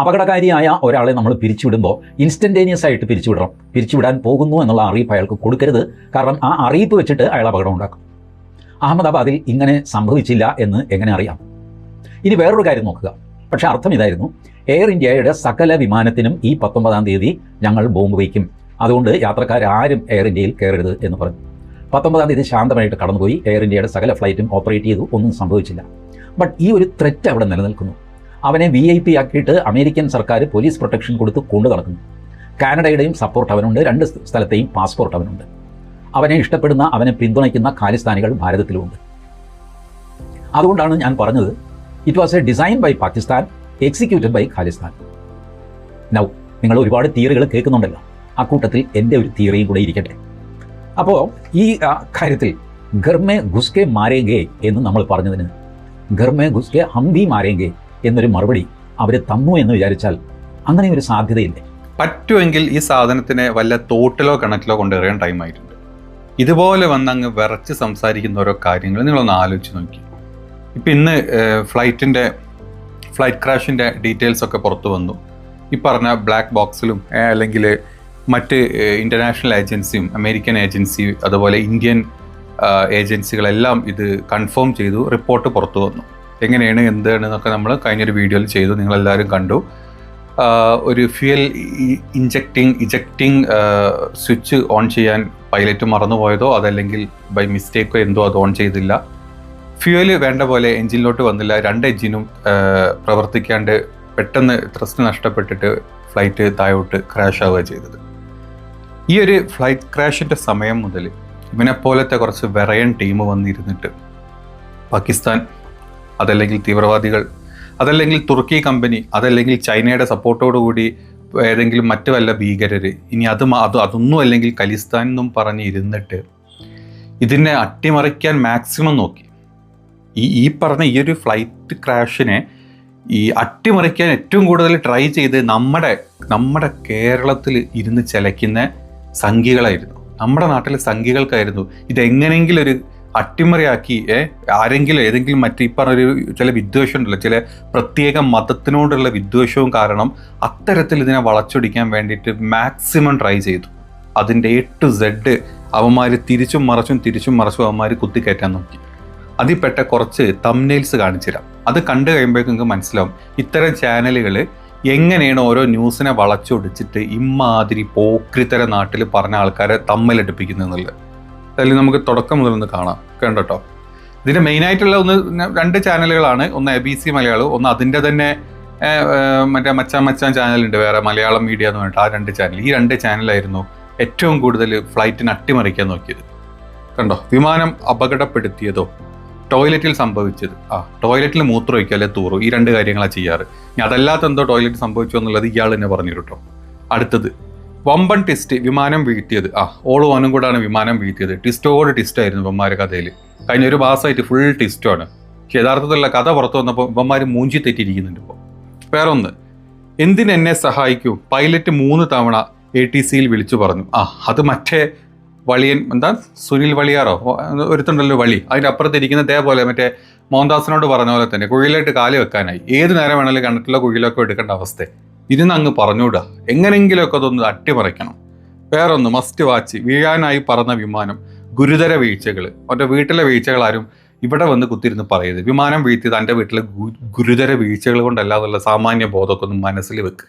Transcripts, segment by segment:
അപകടകാരിയായ ഒരാളെ നമ്മൾ പിരിച്ചുവിടുമ്പോൾ ഇൻസ്റ്റന്റേനിയസ് ആയിട്ട് പിരിച്ചുവിടണം. പിരിച്ചുവിടാൻ പോകുന്നു എന്നുള്ള അറിയിപ്പ് അയാൾക്ക് കൊടുക്കരുത്. കാരണം ആ അറിയിപ്പ് വെച്ചിട്ട് അയാൾ അപകടം ഉണ്ടാക്കും. അഹമ്മദാബാദിൽ ഇങ്ങനെ സംഭവിച്ചില്ല എന്ന് എങ്ങനെ അറിയാം? ഇനി വേറൊരു കാര്യം നോക്കുക. പക്ഷേ അർത്ഥം ഇതായിരുന്നു. എയർ ഇന്ത്യയുടെ സകല വിമാനത്തിനും ഈ പത്തൊമ്പതാം തീയതി ഞങ്ങൾ ബോംബ് വയ്ക്കും. അതുകൊണ്ട് യാത്രക്കാരും എയർ ഇന്ത്യയിൽ കയറരുത് എന്ന് പറഞ്ഞു. പത്തൊമ്പതാം തീയതി ശാന്തമായിട്ട് കടന്നുപോയി. എയർ ഇന്ത്യയുടെ സകല ഫ്ലൈറ്റും ഓപ്പറേറ്റ് ചെയ്തു. ഒന്നും സംഭവിച്ചില്ല. ബട്ട് ഈ ഒരു ത്രെറ്റ് അവിടെ നിലനിൽക്കുന്നു. അവനെ വി ഐ പി ആക്കിയിട്ട് അമേരിക്കൻ സർക്കാർ പോലീസ് പ്രൊട്ടക്ഷൻ കൊടുത്ത് കൊണ്ടു നടക്കുന്നു. കാനഡയുടെയും സപ്പോർട്ട് അവനുണ്ട്. രണ്ട് സ്ഥലത്തെയും പാസ്പോർട്ട് അവനുണ്ട്. അവനെ ഇഷ്ടപ്പെടുന്ന അവനെ പിന്തുണയ്ക്കുന്ന ഖാലിസ്ഥാനികൾ ഭാരതത്തിലുമുണ്ട്. അതുകൊണ്ടാണ് ഞാൻ പറഞ്ഞത് it was a design by Pakistan executed by Khalistan now നിങ്ങൾ ഒരുപാട് തിയറികൾ കേൾക്കുന്നുണ്ടല്ലോ. ആ കൂട്ടത്തിൽ എന്റെ ഒരു തിയറിയും കൂടെ ഇരിക്കട്ടെ. അപ്പോൾ ഈ കാര്യത്തിൽ ഗർമേ ഗുസ്കെ മാരേങ്കേ എന്ന് നമ്മൾ പറഞ്ഞതിന് ഗർമേ ഗുസ്കെ ഹംബി മാരേങ്കെ എന്നൊരു മറുപടി അവർ തന്നു എന്ന് വിചാരിച്ചാൽ അങ്ങനെ ഒരു സാധ്യതയില്ലേ? പറ്റുമെങ്കിൽ ഈ സാധനത്തിനെ വല്ല തോട്ടിലോ കിണറ്റിലോ കൊണ്ടെറിയാൻ ടൈം ആയിട്ടുണ്ട്. ഇതുപോലെ വന്ന് അങ്ങ് വിറച്ച് സംസാരിക്കുന്ന ഓരോ കാര്യങ്ങൾ നിങ്ങളൊന്ന് ആലോചിച്ച് നോക്കി. ഇപ്പം ഇന്ന് ഫ്ലൈറ്റിന്റെ ഫ്ലൈറ്റ് ക്രാഷിന്റെ ഡീറ്റെയിൽസ് ഒക്കെ പുറത്തു വന്നു. ഈ പറഞ്ഞ ബ്ലാക്ക് ബോക്സിലും അല്ലെങ്കിൽ മറ്റ് ഇന്റർനാഷണൽ ഏജൻസിയും അമേരിക്കൻ ഏജൻസി അതുപോലെ ഇന്ത്യൻ ഏജൻസികളെല്ലാം ഇത് കൺഫേം ചെയ്തു റിപ്പോർട്ട് പുറത്തു വന്നു. എങ്ങനെയാണ് എന്താണ് എന്നൊക്കെ നമ്മൾ കഴിഞ്ഞൊരു വീഡിയോയിൽ ചെയ്തു. നിങ്ങളെല്ലാവരും കണ്ടു. ഒരു fuel injecting ejecting switch on ചെയ്യാൻ പൈലറ്റ് മറന്നുപോയതോ അതല്ലെങ്കിൽ ബൈ മിസ്റ്റേക്കോ എന്തോ അത് ഓൺ ചെയ്തില്ല. ഫ്യൂവൽ വേണ്ട പോലെ എഞ്ചിനിലോട്ട് വന്നില്ല. രണ്ട് എഞ്ചിനും പ്രവർത്തിക്കാണ്ട് പെട്ടെന്ന് ത്രസ്റ്റ് നഷ്ടപ്പെട്ടിട്ട് ഫ്ലൈറ്റ് താഴോട്ട് ക്രാഷ് ആവുക ചെയ്തത്. ഈ ഒരു ഫ്ലൈറ്റ് ക്രാഷിന്റെ സമയം മുതൽ ഇവനെപ്പോലത്തെ കുറച്ച് വെറയൻ ടീം വന്നിരുന്നിട്ട് പാകിസ്ഥാൻ അതല്ലെങ്കിൽ തീവ്രവാദികൾ അതല്ലെങ്കിൽ തുർക്കി കമ്പനി അതല്ലെങ്കിൽ ചൈനയുടെ സപ്പോർട്ടോടു കൂടി ഏതെങ്കിലും മറ്റു വല്ല ഭീകരർ ഇനി അത് അത് അതൊന്നും അല്ലെങ്കിൽ ഖലിസ്ഥാൻ എന്നും പറഞ്ഞ് ഇരുന്നിട്ട് ഇതിനെ അട്ടിമറിക്കാൻ മാക്സിമം നോക്കി. ഈ ഈ പറഞ്ഞ ഈ ഒരു ഫ്ലൈറ്റ് ക്രാഷിനെ ഈ അട്ടിമറിക്കാൻ ഏറ്റവും കൂടുതൽ ട്രൈ ചെയ്ത് നമ്മുടെ നമ്മുടെ കേരളത്തിൽ ഇരുന്ന് ചിലയ്ക്കുന്ന സംഖ്യകളായിരുന്നു. നമ്മുടെ നാട്ടിലെ സംഖ്യകൾക്കായിരുന്നു. ഇതെങ്ങനെയെങ്കിലും ഒരു അട്ടിമറിയാക്കി ആരെങ്കിലും ഏതെങ്കിലും മറ്റേ ഈ പറഞ്ഞൊരു ചില വിദ്വേഷം ഉണ്ടല്ലോ ചില പ്രത്യേക മതത്തിനോടുള്ള വിദ്വേഷവും കാരണം അത്തരത്തിൽ ഇതിനെ വളച്ചൊടിക്കാൻ വേണ്ടിയിട്ട് മാക്സിമം ട്രൈ ചെയ്തു. അതിന്റെ എ ടു സെഡ് അവന്മാർ തിരിച്ചും മറച്ചും തിരിച്ചും മറച്ചും അവന്മാർ കുത്തിക്കയറ്റാൻ നോക്കി. അതിൽപ്പെട്ട കുറച്ച് തംനെയിൽസ് കാണിച്ചു തരാം. അത് കണ്ടു കഴിയുമ്പോഴേക്കും നിങ്ങൾക്ക് മനസ്സിലാവും ഇത്തരം ചാനലുകൾ എങ്ങനെയാണ് ഓരോ ന്യൂസിനെ വളച്ചൊടിച്ചിട്ട് ഇമാതിരി പോക്രിത്തര നാട്ടിൽ പറഞ്ഞ ആൾക്കാരെ തമ്മിലടുപ്പിക്കുന്നത് അതിൽ നമുക്ക് തുടക്കം മുതൽ ഒന്ന് കാണാം. കണ്ടോ? ഇതിന്റെ മെയിൻ ആയിട്ടുള്ള ഒന്ന് രണ്ട് ചാനലുകളാണ് ഒന്ന് എ ബി സി മലയാളം ഒന്ന് അതിന്റെ തന്നെ മറ്റേ മച്ചാൻ മച്ചാൻ ചാനലുണ്ട് വേറെ മലയാളം മീഡിയ എന്ന് പറഞ്ഞിട്ട് ആ രണ്ട് ചാനൽ ഈ രണ്ട് ചാനലായിരുന്നു ഏറ്റവും കൂടുതൽ ഫ്ലൈറ്റിന് അട്ടിമറിക്കാൻ നോക്കിയത്. കണ്ടോ? വിമാനം അപകടപ്പെടുത്തിയതോ? ടോയ്ലറ്റിൽ സംഭവിച്ചത്. ആ ടോയ്ലറ്റിൽ മൂത്രമൊഴിക്കുക അല്ലെ തൂറു ഈ രണ്ട് കാര്യങ്ങളാണ് ചെയ്യാറ്. ഇനി അതല്ലാത്ത എന്തോ ടോയ്ലറ്റ് സംഭവിച്ചോ എന്നുള്ളത് ഇയാൾ തന്നെ പറഞ്ഞു കേട്ടോ അടുത്തത്. വമ്പൻ ടിസ്റ്റ് വിമാനം വീഴ്ത്തിയത്. ആ ഓളും ഓനും കൂടാണ് വിമാനം വീഴ്ത്തിയത്. ടിസ്റ്റോട് ടിസ്റ്റ് ആയിരുന്നു ഇവന്മാരെ കഥയിൽ കഴിഞ്ഞ ഒരു മാസമായിട്ട് ഫുൾ ടിസ്റ്റാണ് പക്ഷെ യഥാർത്ഥത്തിലുള്ള കഥ പുറത്തു വന്നപ്പോൾ ഇവന്മാർ മൂഞ്ചി തെറ്റിയിരിക്കുന്നുണ്ട് ഇപ്പോൾ വേറെ ഒന്ന് എന്തിനെന്നെ സഹായിക്കൂ? പൈലറ്റ് മൂന്ന് തവണ എ ടി സിയിൽ വിളിച്ചു പറഞ്ഞു. ആ അത് മറ്റേ വളിയൻ എന്താ? സുനിൽ വളിയാറോ? ഒരുത്തുണ്ടല്ലോ വളി. അതിന്റെ അപ്പുറത്തിരിക്കുന്ന ഇതേപോലെ മറ്റേ മോഹൻദാസിനോട് പറഞ്ഞ പോലെ തന്നെ കുഴിയിലായിട്ട് കാലി വെക്കാനായി. ഏത് നേരം വേണമെങ്കിലും കണ്ടിട്ടുള്ള കുഴിയിലൊക്കെ എടുക്കേണ്ട അവസ്ഥ ഇരുന്ന് അങ്ങ് പറഞ്ഞുകൂടാ എങ്ങനെങ്കിലുമൊക്കെ അതൊന്ന് അട്ടിമറിക്കണം. വേറൊന്ന് മസ്റ്റ് വാച്ച് വീഴാനായി പറന്ന വിമാനം ഗുരുതര വീഴ്ചകൾ അവന്റെ വീട്ടിലെ വീഴ്ചകളാരും ഇവിടെ വന്ന് കുത്തിരുന്ന് പറയരുത്. വിമാനം വീഴ്ത്തിയത് എന്റെ വീട്ടിലെ ഗുരുതര വീഴ്ചകൾ കൊണ്ടല്ല എന്നുള്ള സാമാന്യ ബോധമൊക്കെ ഒന്ന് മനസ്സിൽ വെക്ക്.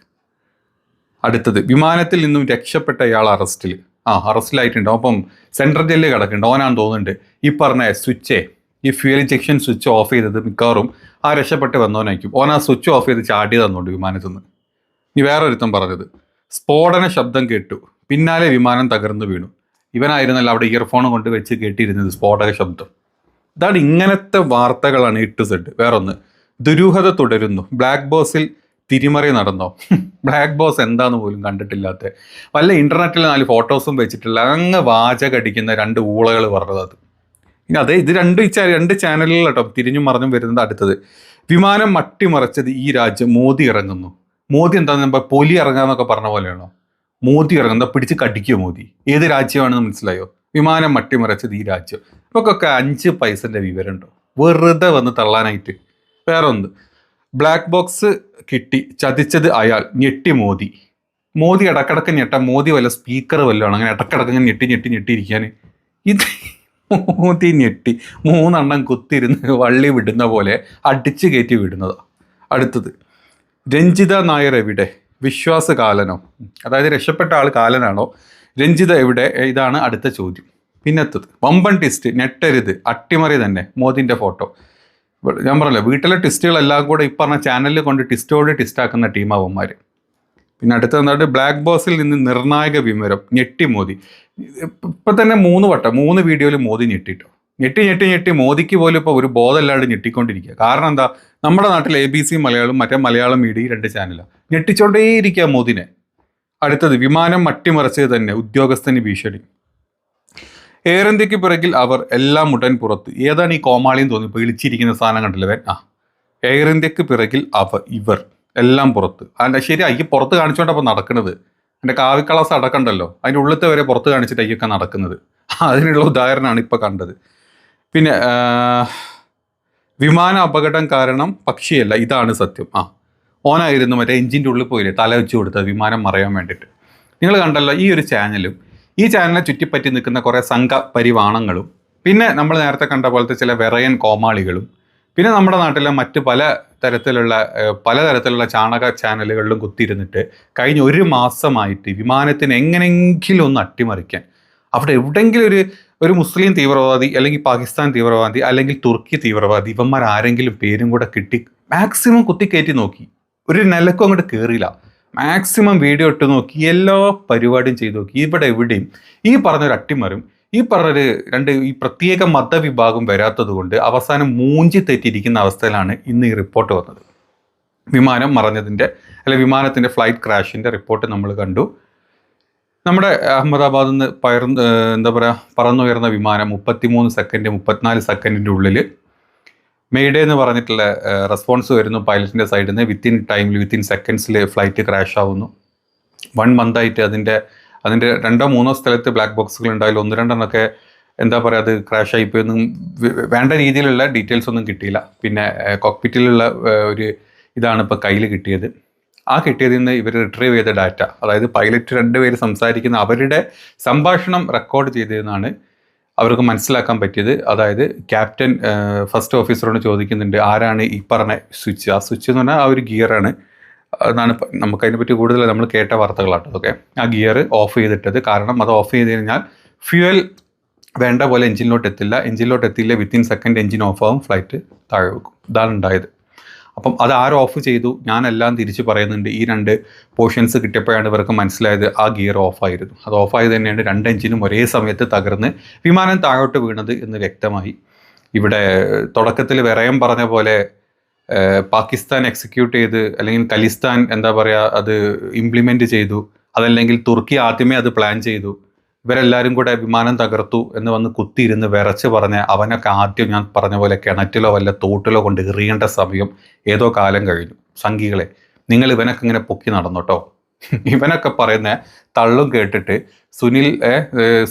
അടുത്തത് വിമാനത്തിൽ നിന്നും രക്ഷപ്പെട്ട ഇയാൾ അറസ്റ്റിൽ ആ അറസ്റ്റിലായിട്ടുണ്ട്. അപ്പം സെൻട്രൽ ജയിലിൽ കിടക്കുന്നുണ്ട്. ഓനാന്ന് തോന്നുന്നുണ്ട് ഈ പറഞ്ഞ സ്വിച്ചേ ഈ ഫ്യൂൽ ഇഞ്ചക്ഷൻ സ്വിച്ച് ഓഫ് ചെയ്തത് മിക്കവാറും ആ രക്ഷപ്പെട്ട് വന്നവനായിരിക്കും. ഓൻ ആ സ്വിച്ച് ഓഫ് ചെയ്ത് ചാടി തന്നുണ്ട് വിമാനത്തിൽ നിന്ന് ഇനി വേറൊരുത്തം പറഞ്ഞത്. സ്ഫോടന ശബ്ദം കേട്ടു. പിന്നാലെ വിമാനം തകർന്നു വീണു. ഇവനായിരുന്നല്ലോ അവിടെ ഇയർഫോൺ കൊണ്ട് വെച്ച് കേട്ടിരുന്നത് സ്ഫോടക ശബ്ദം. ഇതാണ് ഇങ്ങനത്തെ വാർത്തകളാണ് ഇട്ട് സെഡ് വേറൊന്ന്. ദുരൂഹത തുടരുന്നു. ബ്ലാക്ക് ബോസിൽ തിരിമറി നടന്നോ? ബ്ലാക്ക് ബോസ് എന്താന്ന് പോലും കണ്ടിട്ടില്ലാത്ത. വല്ല ഇന്റർനെറ്റിൽ നാല് ഫോട്ടോസും വെച്ചിട്ടില്ല അങ്ങ് വാചകടിക്കുന്ന രണ്ട് ഊളകൾ പറഞ്ഞത് ഇനി അതെ ഇത് രണ്ട് രണ്ട് ചാനലുകൾ കേട്ടോ തിരിഞ്ഞും മറിഞ്ഞും വരുന്നത് അടുത്തത്. വിമാനം മട്ടിമറിച്ചത് ഈ രാജ്യം മോദി ഇറങ്ങുന്നു. മോദി എന്താ നമ്മൾ പൊലി ഇറങ്ങാന്നൊക്കെ പറഞ്ഞ പോലെയാണോ? മോദി ഇറങ്ങുന്ന പിടിച്ച് കടിക്കുമോ മോദി? ഏത് രാജ്യമാണെന്ന് മനസ്സിലായോ? വിമാനം മട്ടിമറിച്ചത് ഈ രാജ്യം. ഇപ്പൊക്കെ അഞ്ച് പൈസന്റെ വിവരമുണ്ടോ? വെറുതെ വന്ന് തള്ളാനായിട്ട്. വേറെ ഒന്ന് ബ്ലാക്ക് ബോക്സ് കിട്ടി. ചതിച്ചത് അയാൾ. ഞെട്ടി മോദി. മോദി ഇടക്കിടക്ക് ഞെട്ട. മോദി വല്ല സ്പീക്കർ വല്ലതാണ് അങ്ങനെ ഇടക്കിടക്ക് ഇങ്ങനെ ഞെട്ടി ഞെട്ടി ഞെട്ടിയിരിക്കാൻ ഇത് മോദി ഞെട്ടി. മൂന്നെണ്ണം കുത്തിരുന്ന് വള്ളി വിടുന്ന പോലെ അടിച്ചു കയറ്റി വിടുന്നതാണ് അടുത്തത്. രഞ്ജിത നായർ എവിടെ? വിശ്വാസ കാലനോ അതായത് രക്ഷപ്പെട്ട ആൾ കാലനാണോ? രഞ്ജിത എവിടെ? ഇതാണ് അടുത്ത ചോദ്യം. പിന്നത്തത് വമ്പൻ ടിസ്റ്റ് നെട്ടരുത് അട്ടിമറി തന്നെ മോദിന്റെ ഫോട്ടോ ഞാൻ പറഞ്ഞല്ലോ വീട്ടിലെ ടിസ്റ്റുകളെല്ലാം കൂടെ ഈ പറഞ്ഞ ചാനലിൽ കൊണ്ട് ടിസ്റ്റോട് ടിസ്റ്റ് ആക്കുന്ന ടീമാവന്മാർ പിന്നെ അടുത്തത് എന്താണ്? ബ്ലാക്ക് ബോസിൽ നിന്ന് നിർണായക വിമരം ഞെട്ടി മോദി. ഇപ്പം തന്നെ മൂന്ന് വട്ടം മൂന്ന് വീഡിയോയിൽ മോദി ഞെട്ടിട്ടോ. ഞെട്ടി ഞെട്ടി ഞെട്ടി മോദിക്ക് പോലും ഇപ്പോൾ ഒരു ബോധമല്ലാണ്ട് ഞെട്ടിക്കൊണ്ടിരിക്കുക. കാരണം എന്താ? നമ്മുടെ നാട്ടിൽ എ ബി സി മലയാളം മറ്റേ മലയാളം മീഡിയ രണ്ട് ചാനലാണ് ഞെട്ടിച്ചോണ്ടേയിരിക്കുക മോദിനെ. അടുത്തത് വിമാനം മട്ടിമറിച്ചത് തന്നെ ഉദ്യോഗസ്ഥന് ഭീഷണി. എയർ ഇന്ത്യയ്ക്ക് പിറകിൽ അവർ എല്ലാം ഉടൻ പുറത്ത്. ഏതാണ് ഈ കോമാളിയും തോന്നി ഇപ്പോൾ ഇളിച്ചിരിക്കുന്ന സാധനം കണ്ടല്ലേ? ആ. എയർ ഇന്ത്യയ്ക്ക് പിറകിൽ അവർ ഇവർ എല്ലാം പുറത്ത്. അതിന്റെ ശരി അയ്യ പുറത്ത് കാണിച്ചുകൊണ്ടപ്പോൾ നടക്കുന്നത് എന്റെ കാവിക്കളാസ് അടക്കണ്ടല്ലോ. അതിന്റെ ഉള്ളിലത്തെ വരെ പുറത്ത് കാണിച്ചിട്ട് അയ്യൊക്കെ നടക്കുന്നത്. അതിനുള്ള ഉദാഹരണമാണ് ഇപ്പോൾ കണ്ടത്. പിന്നെ വിമാന അപകടം കാരണം പക്ഷിയല്ല ഇതാണ് സത്യം. ആ ഓനായിരുന്നു മറ്റേ എഞ്ചിന്റെ ഉള്ളിൽ പോയില്ലേ തല വെച്ച് കൊടുത്തത് വിമാനം മറയാൻ വേണ്ടിയിട്ട്. നിങ്ങൾ കണ്ടല്ലോ ഈ ഒരു ചാനലും ഈ ചാനലിനെ ചുറ്റിപ്പറ്റി നിൽക്കുന്ന കുറേ സംഘ പരിവാണങ്ങളും പിന്നെ നമ്മൾ നേരത്തെ കണ്ട പോലത്തെ ചില വെറയൻ കോമാളികളും പിന്നെ നമ്മുടെ നാട്ടിലെ മറ്റ് പല തരത്തിലുള്ള പലതരത്തിലുള്ള ചാണക ചാനലുകളിലും കുത്തിയിരുന്നിട്ട് കഴിഞ്ഞ ഒരു മാസമായിട്ട് വിമാനത്തിന് എങ്ങനെയെങ്കിലും ഒന്ന് അട്ടിമറിക്കാൻ അവിടെ എവിടെയെങ്കിലും ഒരു ഒരു മുസ്ലിം തീവ്രവാദി അല്ലെങ്കിൽ പാകിസ്ഥാൻ തീവ്രവാദി അല്ലെങ്കിൽ തുർക്കി തീവ്രവാദി ഇവന്മാർ ആരെങ്കിലും പേരും കൂടെ കിട്ടി മാക്സിമം കുത്തിക്കയറ്റി നോക്കി. ഒരു നിലക്കും അങ്ങോട്ട് കയറിയില്ല മാക്സിമം വീഡിയോ ഇട്ട് നോക്കി എല്ലാ പരിപാടിയും ചെയ്തു നോക്കി. ഇവിടെ എവിടെയും ഈ പറഞ്ഞൊരു അട്ടിമറും ഈ പറഞ്ഞൊരു രണ്ട് ഈ പ്രത്യേക മതവിഭാഗം വരാത്തത് കൊണ്ട് അവസാനം മൂഞ്ചി തെറ്റിയിരിക്കുന്ന അവസ്ഥയിലാണ് ഇന്ന് ഈ റിപ്പോർട്ട് വന്നത്. വിമാനം മറഞ്ഞതിന്റെ അല്ലെ വിമാനത്തിന്റെ ഫ്ലൈറ്റ് ക്രാഷിന്റെ റിപ്പോർട്ട് നമ്മൾ കണ്ടു. നമ്മുടെ അഹമ്മദാബാദിൽ നിന്ന് പയർന്ന് എന്താ പറയുക പറന്നുയർന്ന വിമാനം മുപ്പത്തിമൂന്ന് സെക്കൻഡ് മുപ്പത്തിനാല് സെക്കൻഡിന്റെ ഉള്ളിൽ മെയ്ഡേ എന്ന് പറഞ്ഞിട്ടുള്ള റെസ്പോൺസ് വരുന്നു പൈലറ്റിന്റെ സൈഡിൽ നിന്ന് വിത്തിൻ ടൈമിൽ വിത്തിൻ സെക്കൻഡ്സിൽ ഫ്ലൈറ്റ് ക്രാഷ് ആവുന്നു. വൺ മന്തായിട്ട് അതിന്റെ അതിന്റെ രണ്ടോ മൂന്നോ സ്ഥലത്ത് ബ്ലാക്ക് ബോക്സുകൾ ഉണ്ടായാലും ഒന്ന് രണ്ടെണ്ണമൊക്കെ എന്താ പറയുക അത് ക്രാഷ് ആയിപ്പോയൊന്നും വേണ്ട രീതിയിലുള്ള ഡീറ്റെയിൽസ് ഒന്നും കിട്ടിയില്ല. പിന്നെ കോക്പിറ്റിലുള്ള ഒരു ഇതാണ് ഇപ്പോൾ കയ്യിൽ കിട്ടിയത്. ആ കിട്ടിയതിൽ നിന്ന് ഇവർ റിട്രീവ് ചെയ്ത ഡാറ്റ അതായത് പൈലറ്റ് രണ്ടുപേര് സംസാരിക്കുന്ന അവരുടെ സംഭാഷണം റെക്കോർഡ് ചെയ്തതെന്നാണ് അവർക്ക് മനസ്സിലാക്കാൻ പറ്റിയത്. അതായത് ക്യാപ്റ്റൻ ഫസ്റ്റ് ഓഫീസറോട് ചോദിക്കുന്നുണ്ട് ആരാണ് ഈ പറഞ്ഞ സ്വിച്ച് ആ സ്വിച്ച് എന്ന് പറഞ്ഞാൽ ആ ഒരു ഗിയറാണ് എന്നാണ് നമുക്കതിനെ പറ്റി കൂടുതൽ നമ്മൾ കേട്ട വാർത്തകളാണ്. ഓക്കെ ആ ഗിയർ ഓഫ് ചെയ്തിട്ടത്. കാരണം അത് ഓഫ് ചെയ്ത് കഴിഞ്ഞാൽ ഫ്യൂവൽ വേണ്ട പോലെ എഞ്ചിനിലോട്ട് എത്തില്ല. എഞ്ചിനിലോട്ട് എത്തിയില്ല. വിത്തിൻ സെക്കൻഡ് എഞ്ചിൻ ഓഫ് ആവും. ഫ്ലൈറ്റ് താഴെ വെക്കും. ഇതാണ് ഉണ്ടായത്. അപ്പം അത് ആര് ഓഫ് ചെയ്തു. ഞാനെല്ലാം തിരിച്ച് പറയുന്നുണ്ട് ഈ രണ്ട് പോർഷൻസ് കിട്ടിയപ്പോഴാണ് ഇവർക്ക് മനസ്സിലായത് ആ ഗിയർ ഓഫായിരുന്നു അത് ഓഫായത് തന്നെയാണ് രണ്ട് എഞ്ചിനും ഒരേ സമയത്ത് തകർന്ന് വിമാനം താഴോട്ട് വീണത് എന്ന് വ്യക്തമായി. ഇവിടെ തുടക്കത്തിൽ വിറയം പറഞ്ഞ പോലെ പാകിസ്ഥാൻ എക്സിക്യൂട്ട് ചെയ്ത് അല്ലെങ്കിൽ ഖലിസ്ഥാൻ എന്താ പറയുക അത് ഇംപ്ലിമെന്റ് ചെയ്തു. അതല്ലെങ്കിൽ തുർക്കി ആദ്യമേ അത് പ്ലാൻ ചെയ്തു. ഇവരെല്ലാവരും കൂടെ വിമാനം തകർത്തു എന്ന് വന്ന് കുത്തിയിരുന്ന് വിറച്ച് പറഞ്ഞ് അവനൊക്കെ ആദ്യം ഞാൻ പറഞ്ഞ പോലെ കിണറ്റിലോ വല്ല തോട്ടിലോ കൊണ്ട് എറിയേണ്ട സമയം ഏതോ കാലം കഴിഞ്ഞു. സംഘികളെ നിങ്ങൾ ഇവനൊക്കെ ഇങ്ങനെ പൊക്കി നടന്നോട്ടോ ഇവനൊക്കെ പറയുന്ന തള്ളും കേട്ടിട്ട് സുനിൽ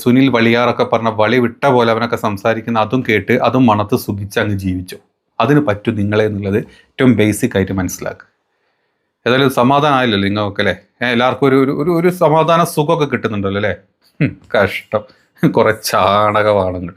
സുനിൽ വളിയാറൊക്കെ പറഞ്ഞ വളി വിട്ട പോലെ അവനൊക്കെ സംസാരിക്കുന്ന അതും കേട്ട് അതും മണത്ത് സുഖിച്ച് അങ്ങ് ജീവിച്ചു. അതിന് പറ്റും നിങ്ങളെ എന്നുള്ളത് ഏറ്റവും ബേസിക് ആയിട്ട് മനസ്സിലാക്കുക. ഏതായാലും സമാധാനമായില്ലല്ലോ നിങ്ങൾക്കല്ലേ എല്ലാവർക്കും ഒരു ഒരു- ഒരു സമാധാന സുഖമൊക്കെ കിട്ടുന്നുണ്ടല്ലോ അല്ലേ? കഷ്ടം. കുറെ ചാണകവാണങ്ങൾ